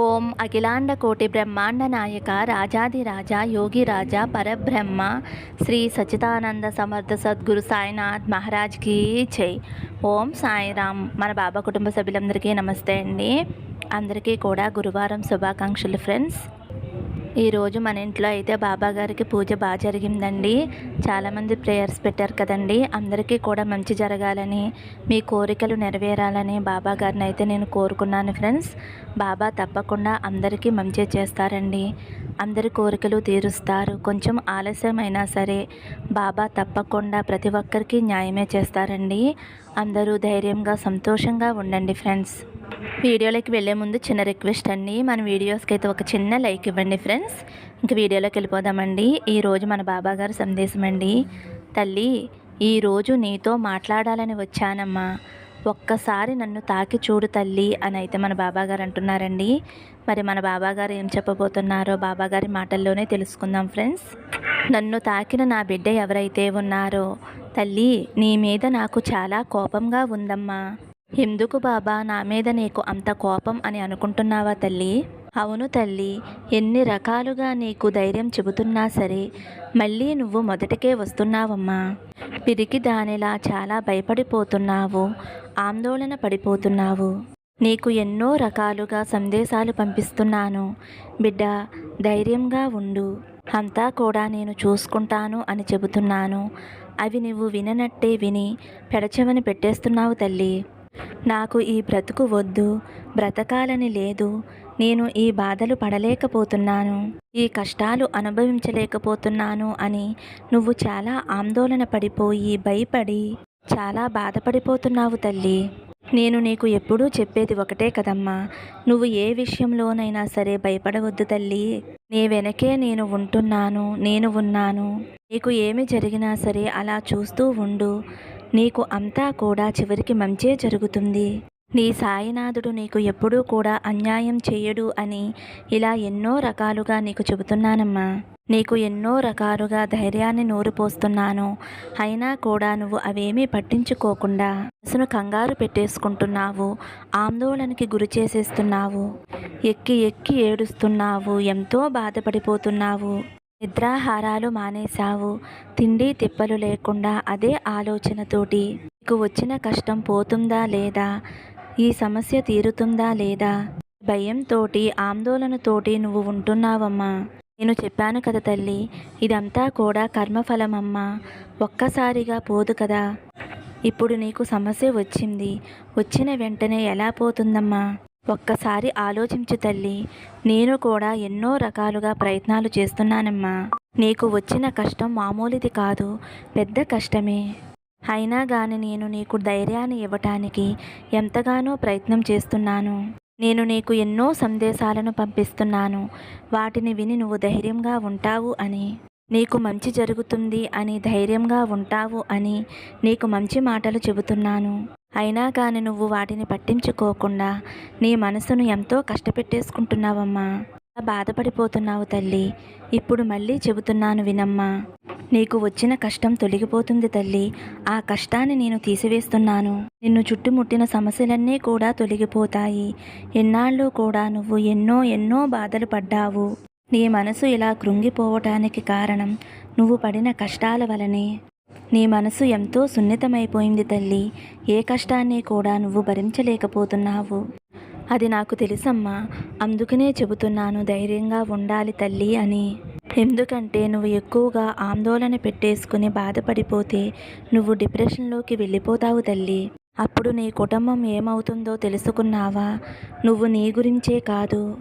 ఓం అఖిలాండ కోటి బ్రహ్మాండ నాయక రాజాదిరాజా యోగిరాజా పరబ్రహ్మ శ్రీ సచిదానంద సమర్థ సద్గురు సాయినాథ్ మహారాజ్కి జై. ఓం సాయిరామ్. మన బాబా కుటుంబ సభ్యులందరికీ నమస్తే అండి. అందరికీ కూడా గురువారం శుభాకాంక్షలు ఫ్రెండ్స్. ఈరోజు మన ఇంట్లో అయితే బాబా గారికి పూజ బాగా జరిగిందండి. చాలామంది ప్రేయర్స్ పెట్టారు కదండి. అందరికీ కూడా మంచి జరగాలని మీ కోరికలు నెరవేరాలని బాబా గారిని అయితే నేను కోరుకున్నాను ఫ్రెండ్స్ బాబా తప్పకుండా అందరికీ మంచి చేస్తారండి. అందరి కోరికలు తీరుస్తారు. కొంచెం ఆలస్యమైనా సరే బాబా తప్పకుండా ప్రతి ఒక్కరికి న్యాయమే చేస్తారండి. అందరూ ధైర్యంగా సంతోషంగా ఉండండి ఫ్రెండ్స్ వీడియోలోకి వెళ్ళే ముందు చిన్న రిక్వెస్ట్ అండి. మన వీడియోస్కి అయితే ఒక చిన్న లైక్ ఇవ్వండి ఫ్రెండ్స్. ఇంక వీడియోలోకి వెళ్ళిపోదామండి. ఈరోజు మన బాబా గారు సందేశం అండి. తల్లి ఈరోజు నీతో మాట్లాడాలని వచ్చానమ్మా. ఒక్కసారి నన్ను తాకి చూడు తల్లి అని అయితే మన బాబాగారు అంటున్నారండి. మరి మన బాబాగారు ఏం చెప్పబోతున్నారో బాబాగారి మాటల్లోనే తెలుసుకుందాం ఫ్రెండ్స్. నన్ను తాకిన నా బిడ్డ ఎవరైతే ఉన్నారో తల్లి నీ మీద నాకు చాలా కోపంగా ఉందమ్మా. ఎందుకు బాబా నా మీద నీకు అంత కోపం అని అనుకుంటున్నావా తల్లి? అవును తల్లి ఎన్ని రకాలుగా నీకు ధైర్యం చెబుతున్నా సరే మళ్ళీ నువ్వు మొదటికే వస్తున్నావమ్మా. పిరికి దానిలా చాలా భయపడిపోతున్నావు ఆందోళన పడిపోతున్నావు. నీకు ఎన్నో రకాలుగా సందేశాలు పంపిస్తున్నాను. బిడ్డ ధైర్యంగా ఉండు. అంతా కూడా నేను చూసుకుంటాను అని చెబుతున్నాను. అవి నువ్వు విననట్టే విని పెడచెవని పెట్టేస్తున్నావు తల్లి. నాకు ఈ బ్రతుకు వద్దు బ్రతకాలని లేదు నేను ఈ బాధలు పడలేకపోతున్నాను ఈ కష్టాలు అనుభవించలేకపోతున్నాను అని నువ్వు చాలా ఆందోళన పడిపోయి భయపడి చాలా బాధపడిపోతున్నావు తల్లి. నేను నీకు ఎప్పుడూ చెప్పేది ఒకటే కదమ్మా నువ్వు ఏ విషయంలోనైనా సరే భయపడవద్దు తల్లి. నీ వెనకే నేను ఉంటున్నాను నేను ఉన్నాను. నీకు ఏమి జరిగినా సరే అలా చూస్తూ ఉండు. నీకు అంతా కూడా చివరికి మంచే జరుగుతుంది. నీ సాయినాథుడు నీకు ఎప్పుడూ కూడా అన్యాయం చేయడు అని ఇలా ఎన్నో రకాలుగా నీకు చెబుతున్నానమ్మా. నీకు ఎన్నో రకాలుగా ధైర్యాన్ని నూరిపోస్తున్నాను అయినా కూడా నువ్వు అవేమీ పట్టించుకోకుండా మనసును కంగారు పెట్టేసుకుంటున్నావు. ఆందోళనకి గురి చేసేస్తున్నావు. ఎక్కి ఎక్కి ఏడుస్తున్నావు. ఎంతో బాధపడిపోతున్నావు. నిద్రాహారాలు మానేశావు. తిండి తిప్పలు లేకుండా అదే ఆలోచనతోటి నీకు వచ్చిన కష్టం పోతుందా లేదా? ఈ సమస్య తీరుతుందా లేదా? భయంతోటి ఆందోళనతోటి నువ్వు ఉంటున్నావమ్మా. నేను చెప్పాను కదా తల్లి ఇదంతా కూడా కర్మఫలమమ్మా. ఒక్కసారిగా పోదు కదా. ఇప్పుడు నీకు సమస్య వచ్చింది. వచ్చిన వెంటనే ఎలా పోతుందమ్మా? ఒక్కసారి ఆలోచించు తల్లి. నేను కూడా ఎన్నో రకాలుగా ప్రయత్నాలు చేస్తున్నానమ్మా. నీకు వచ్చిన కష్టం మామూలుది కాదు. పెద్ద కష్టమే. అయినా కానీ నేను నీకు ధైర్యాన్ని ఇవ్వటానికి ఎంతగానో ప్రయత్నం చేస్తున్నాను. నేను నీకు ఎన్నో సందేశాలను పంపిస్తున్నాను. వాటిని విని నువ్వు ధైర్యంగా ఉంటావు అని. నీకు మంచి జరుగుతుంది అని ధైర్యంగా ఉంటావు అని నీకు మంచి మాటలు చెబుతున్నాను. అయినా కానీ నువ్వు వాటిని పట్టించుకోకుండా నీ మనసును ఎంతో కష్టపెట్టేసుకుంటున్నావమ్మా. బాధపడిపోతున్నావు తల్లి. ఇప్పుడు మళ్ళీ చెబుతున్నాను వినమ్మా. నీకు వచ్చిన కష్టం తొలగిపోతుంది తల్లి. ఆ కష్టాన్ని నేను తీసివేస్తున్నాను. నిన్ను చుట్టుముట్టిన సమస్యలన్నీ కూడా తొలగిపోతాయి. ఎన్నాళ్ళు కూడా నువ్వు ఎన్నో ఎన్నో బాధలు పడ్డావు. నీ మనసు ఇలా కృంగిపోవటానికి కారణం నువ్వు పడిన కష్టాల వలనే. నీ మనసు ఎంతో సున్నితమైపోయింది తల్లి. ఏ కష్టాన్ని కూడా నువ్వు భరించలేకపోతున్నావు. అది నాకు తెలుసమ్మా. అందుకనే చెబుతున్నాను ధైర్యంగా ఉండాలి తల్లి అని. ఎందుకంటే నువ్వు ఎక్కువగా ఆందోళన పెట్టేసుకుని బాధపడిపోతే నువ్వు డిప్రెషన్లోకి వెళ్ళిపోతావు తల్లి. అప్పుడు నీ కుటుంబం ఏమవుతుందో తెలుసుకున్నావా? నువ్వు నీ గురించే కాదు.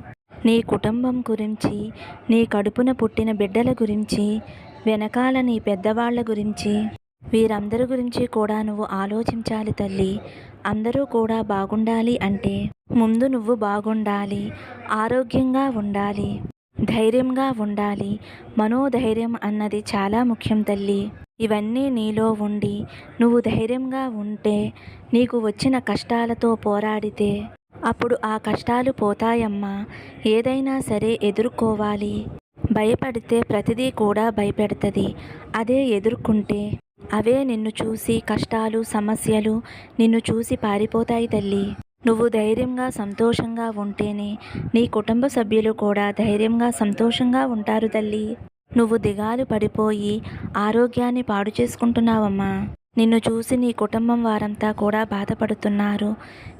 నీ కుటుంబం గురించి నీ కడుపున పుట్టిన బిడ్డల గురించి వెనకాల నీ పెద్దవాళ్ళ గురించి. వీరందరి గురించి కూడా నువ్వు ఆలోచించాలి తల్లి. అందరూ కూడా బాగుండాలి అంటే ముందు నువ్వు బాగుండాలి. ఆరోగ్యంగా ఉండాలి. ధైర్యంగా ఉండాలి. మనోధైర్యం అన్నది చాలా ముఖ్యం తల్లి. ఇవన్నీ నీలో ఉండి నువ్వు ధైర్యంగా ఉంటే నీకు వచ్చిన కష్టాలతో పోరాడితే అప్పుడు ఆ కష్టాలు పోతాయమ్మా. ఏదైనా సరే ఎదుర్కోవాలి. భయపడితే ప్రతిదీ కూడా భయపెడుతుంది. అదే ఎదుర్కొంటే అవే నిన్ను చూసి కష్టాలు సమస్యలు నిన్ను చూసి పారిపోతాయి తల్లి. నువ్వు ధైర్యంగా సంతోషంగా ఉంటేనే నీ కుటుంబ సభ్యులు కూడా ధైర్యంగా సంతోషంగా ఉంటారు తల్లి. నువ్వు దిగాలు పడిపోయి ఆరోగ్యాన్ని పాడు చేసుకుంటున్నావమ్మా. నిన్ను చూసి నీ కుటుంబం వారంతా కూడా బాధపడుతున్నారు.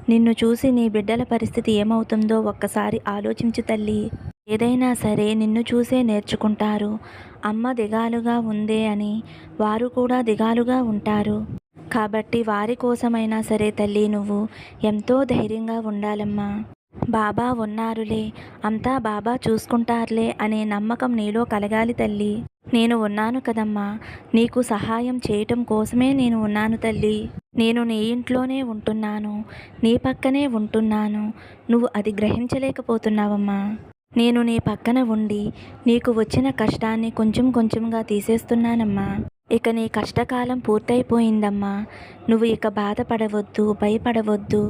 నిన్ను చూసి నీ బిడ్డల పరిస్థితి ఏమవుతుందో ఒక్కసారి ఆలోచించు తల్లి. ఏదైనా సరే నిన్ను చూసే నేర్చుకుంటారు. అమ్మ దిగాలుగా ఉందే అని వారు కూడా దిగాలుగా ఉంటారు. కాబట్టి వారి కోసమైనా సరే తల్లి నువ్వు ఎంతో ధైర్యంగా ఉండాలమ్మా. బాబా ఉన్నారులే. అంతా బాబా చూసుకుంటారులే అనే నమ్మకం నీలో కలగాలి తల్లి. నేను ఉన్నాను కదమ్మా. నీకు సహాయం చేయటం కోసమే నేను ఉన్నాను తల్లి. నేను నీ ఇంట్లోనే ఉంటున్నాను. నీ పక్కనే ఉంటున్నాను. నువ్వు అది గ్రహించలేకపోతున్నావమ్మా. నేను నీ పక్కన ఉండి నీకు వచ్చిన కష్టాన్ని కొంచెం కొంచెంగా తీసేస్తున్నానమ్మా. ఇక నీ కష్టకాలం పూర్తయిపోయిందమ్మా. నువ్వు ఇక బాధపడవద్దు భయపడవద్దు.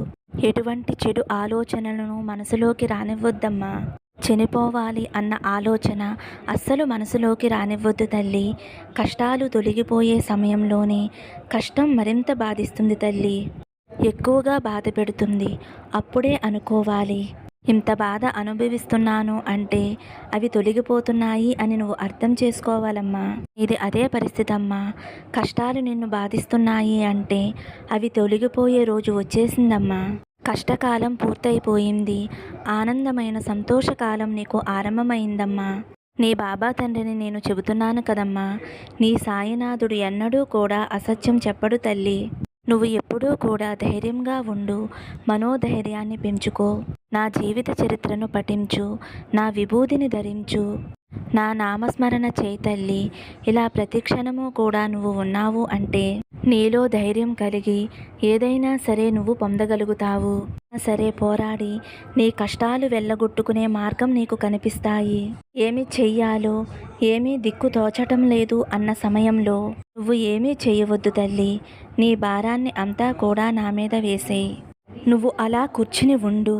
ఎటువంటి చెడు ఆలోచనలను మనసులోకి రానివ్వద్దమ్మా. చనిపోవాలి అన్న ఆలోచన అస్సలు మనసులోకి రానివ్వద్దు తల్లి. కష్టాలు తొలగిపోయే సమయంలోనే కష్టం మరింత బాధిస్తుంది తల్లి. ఎక్కువగా బాధ పెడుతుంది. అప్పుడే అనుకోవాలి. ఇంత బాధ అనుభవిస్తున్నాను అంటే అవి తొలగిపోతున్నాయి అని నువ్వు అర్థం చేసుకోవాలమ్మా. ఇది అదే పరిస్థితి అమ్మా కష్టాలు నిన్ను బాధిస్తున్నాయి అంటే అవి తొలగిపోయే రోజు వచ్చేసిందమ్మా. కష్టకాలం పూర్తయిపోయింది. ఆనందమైన సంతోషకాలం నీకు ఆరంభమైందమ్మా. నీ బాబా తండ్రిని నేను చెబుతున్నాను కదమ్మా. నీ సాయినాథుడు ఎన్నడూ కూడా అసత్యం చెప్పడు తల్లి. నువ్వు ఎప్పుడూ కూడా ధైర్యంగా ఉండు మనోధైర్యాన్ని పెంచుకో. నా జీవిత చరిత్రను పఠించు నా విభూతిని ధరించు. నా నామస్మరణ చేతల్లి ఇలా ప్రతిక్షణము కూడా నువ్వు ఉన్నావు అంటే నీలో ధైర్యం కలిగి ఏదైనా సరే నువ్వు పొందగలుగుతావు. సరే పోరాడి నీ కష్టాలు వెళ్ళగొట్టుకునే మార్గం నీకు కనిపిస్తాయి. ఏమి చెయ్యాలో ఏమీ దిక్కు తోచటం లేదు అన్న సమయంలో నువ్వు ఏమీ చేయవద్దు తల్లి నీ భారాన్ని అంతా కూడా నా మీద వేసేయి. నువ్వు అలా కూర్చుని ఉండు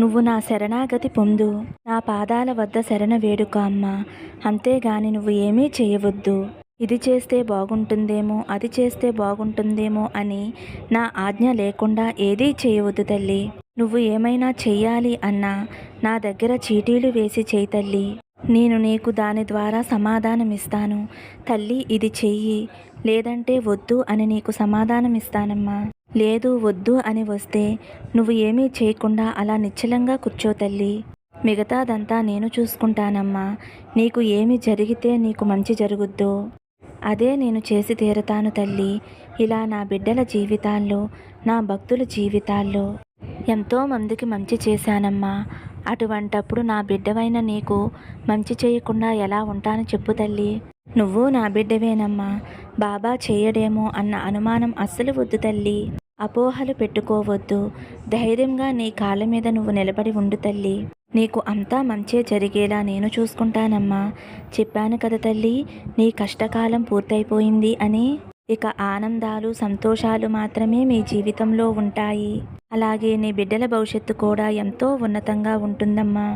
నువ్వు నా శరణాగతి పొందు. నా పాదాల వద్ద శరణ వేడుక అమ్మ. అంతేగాని నువ్వు ఏమీ చేయవద్దు. ఇది చేస్తే బాగుంటుందేమో అది చేస్తే బాగుంటుందేమో అని నా ఆజ్ఞ లేకుండా ఏదీ చేయవద్దు తల్లి. నువ్వు ఏమైనా చెయ్యాలి అన్నా నా దగ్గర చీటీలు వేసి చేయి తల్లి. నేను నీకు దాని ద్వారా సమాధానమిస్తాను. తల్లి ఇది చెయ్యి. లేదంటే వద్దు అని నీకు సమాధానం ఇస్తానమ్మా లేదు వద్దు అని వస్తే నువ్వు ఏమీ చేయకుండా అలా నిశ్చలంగా కూర్చో తల్లి. మిగతాదంతా నేను చూసుకుంటానమ్మా. నీకు ఏమి జరిగితే నీకు మంచి జరుగుద్దో. అదే నేను చేసి తీరతాను తల్లి. ఇలా నా బిడ్డల జీవితాల్లో నా భక్తుల జీవితాల్లో ఎంతో మందికి మంచి చేశానమ్మా. అటువంటప్పుడు నా బిడ్డవైన నీకు మంచి చేయకుండా ఎలా ఉంటాను చెప్పు తల్లి. నువ్వు నా బిడ్డవేనమ్మా. బాబా చేయడేమో అన్న అనుమానం అస్సలు వద్దు తల్లి. అపోహలు పెట్టుకోవద్దు. ధైర్యంగా నీ కాళ్ళ మీద నువ్వు నిలబడి ఉండు తల్లి. నీకు అంతా మంచే జరిగేలా నేను చూసుకుంటానమ్మా. చెప్పాను కదా తల్లి నీ కష్టకాలం పూర్తయిపోయింది అని. ఇక ఆనందాలు సంతోషాలు మాత్రమే మీ జీవితంలో ఉంటాయి. అలాగే నీ బిడ్డల భవిష్యత్తు కూడా ఎంతో ఉన్నతంగా ఉంటుందమ్మా.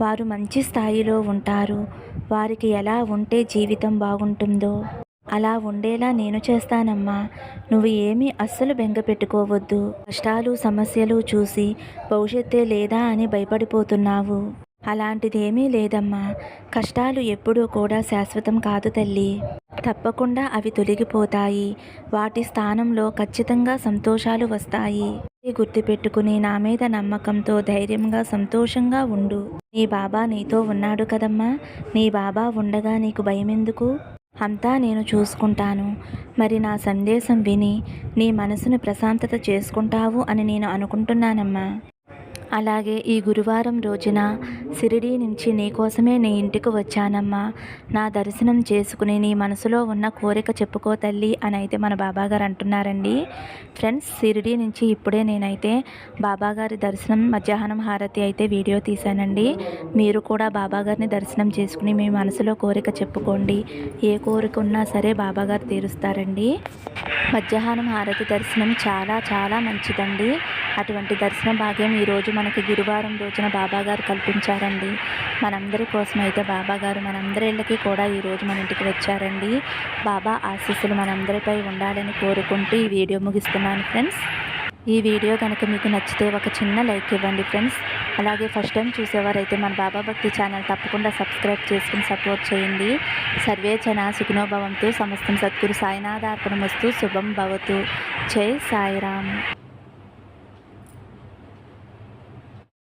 వారు మంచి స్థాయిలో ఉంటారు. వారికి ఎలా ఉంటే జీవితం బాగుంటుందో అలా ఉండేలా నేను చేస్తానమ్మా. నువ్వు ఏమీ అస్సలు బెంగ పెట్టుకోవద్దు. కష్టాలు సమస్యలు చూసి భవిష్యత్తే లేదా అని భయపడిపోతున్నావు. అలాంటిది ఏమీ లేదమ్మా. కష్టాలు ఎప్పుడూ కూడా శాశ్వతం కాదు తల్లి. తప్పకుండా అవి తొలగిపోతాయి. వాటి స్థానంలో ఖచ్చితంగా సంతోషాలు వస్తాయి. గుర్తుపెట్టుకుని నా మీద నమ్మకంతో ధైర్యంగా సంతోషంగా ఉండు. నీ బాబా నీతో ఉన్నాడు కదమ్మా. నీ బాబా ఉండగా నీకు భయమెందుకు? అంతా నేను చూసుకుంటాను. మరి నా సందేశం విని నీ మనసును ప్రశాంతత చేసుకుంటావు అని నేను అనుకుంటున్నానమ్మా. అలాగే ఈ గురువారం రోజున సిరిడి నుంచి నీకోసమే నీ ఇంటికి వచ్చానమ్మా. నా దర్శనం చేసుకుని నీ మనసులో ఉన్న కోరిక చెప్పుకో తల్లి అని అయితే మన బాబాగారు అంటున్నారండి. ఫ్రెండ్స్ సిరిడి నుంచి ఇప్పుడే నేనైతే బాబాగారి దర్శనం మధ్యాహ్నం హారతి అయితే వీడియో తీశానండి. మీరు కూడా బాబాగారిని దర్శనం చేసుకుని మీ మనసులో కోరిక చెప్పుకోండి. ఏ కోరిక ఉన్నా సరే బాబాగారు తీరుస్తారండి. మధ్యాహ్నం హారతి దర్శనం చాలా చాలా మంచిదండి. అటువంటి దర్శన భాగ్యం ఈరోజు మనకి గురువారం రోజున బాబాగారు కల్పించారండి. మనందరి కోసం అయితే బాబాగారు మనందరి ఇళ్ళకి కూడా ఈరోజు మన ఇంటికి వచ్చారండి. బాబా ఆశీస్సులు మనందరిపై ఉండాలని కోరుకుంటూ ఈ వీడియో ముగిస్తున్నాను ఫ్రెండ్స్. ఈ వీడియో కనుక మీకు నచ్చితే ఒక చిన్న లైక్ ఇవ్వండి ఫ్రెండ్స్. అలాగే ఫస్ట్ టైం చూసేవారైతే మన బాబా భక్తి ఛానల్ తప్పకుండా సబ్స్క్రైబ్ చేసుకుని సపోర్ట్ చేయండి. సర్వే జన సుఖినోభవంతో సమస్తం సద్గురు సాయినాథార్పణమస్తు శుభం భవతు. జై సాయిరామ్.